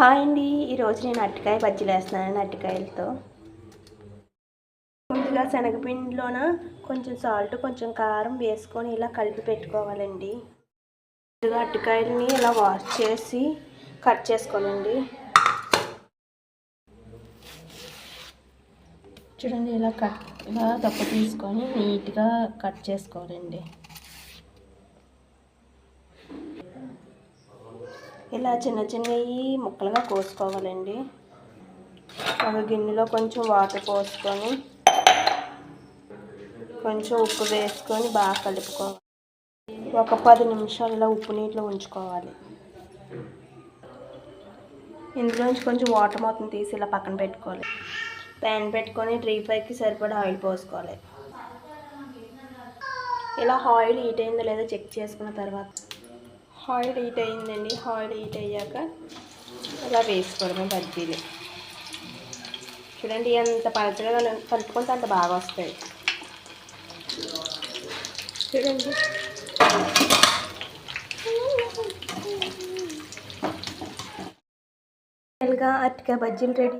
Hi అండి. ఈరోజు నేను అరటికాయ బజ్జీలు వేస్తున్నాను అరటికాయలతో. ముందుగా శనగపిండిలోన కొంచెం సాల్ట్ కొంచెం కారం వేసుకొని ఇలా కలిపి పెట్టుకోవాలండి. ముందుగా అరటికాయలని ఇలా వాష్ చేసి కట్ చేసుకోవాలండి. చూడండి ఇలా కట్ ఇలా తప్పు తీసుకొని నీట్గా కట్ చేసుకోవాలండి. ఇలా చిన్న చిన్నవి ముక్కలుగా కోసుకోవాలండి. ఒక గిన్నెలో కొంచెం వాటర్ పోసుకొని కొంచెం ఉప్పు వేసుకొని బాగా కలుపుకోవాలి. ఒక పది నిమిషాలు ఇలా ఉప్పు నీటిలో ఉంచుకోవాలి. ఇందులోంచి కొంచెం వాటర్ మొత్తం తీసి ఇలా పక్కన పెట్టుకోవాలి. ప్యాన్ పెట్టుకొని డ్రీ ఫ్రైకి సరిపడా ఆయిల్ పోసుకోవాలి. ఇలా ఆయిల్ హీట్ అయిందో లేదో చెక్ చేసుకున్న తర్వాత ఆయిల్ హీట్ అయిందండి ఆయిల్ హీట్ అయ్యాక ఇలా వేసుకోవడము బజ్జీలు చూడండి ఎంత పలచగా కలుపుకుంటే అంత బాగా వస్తాయి. చూడండి. అరటికాయ బజ్జీలు రెడీ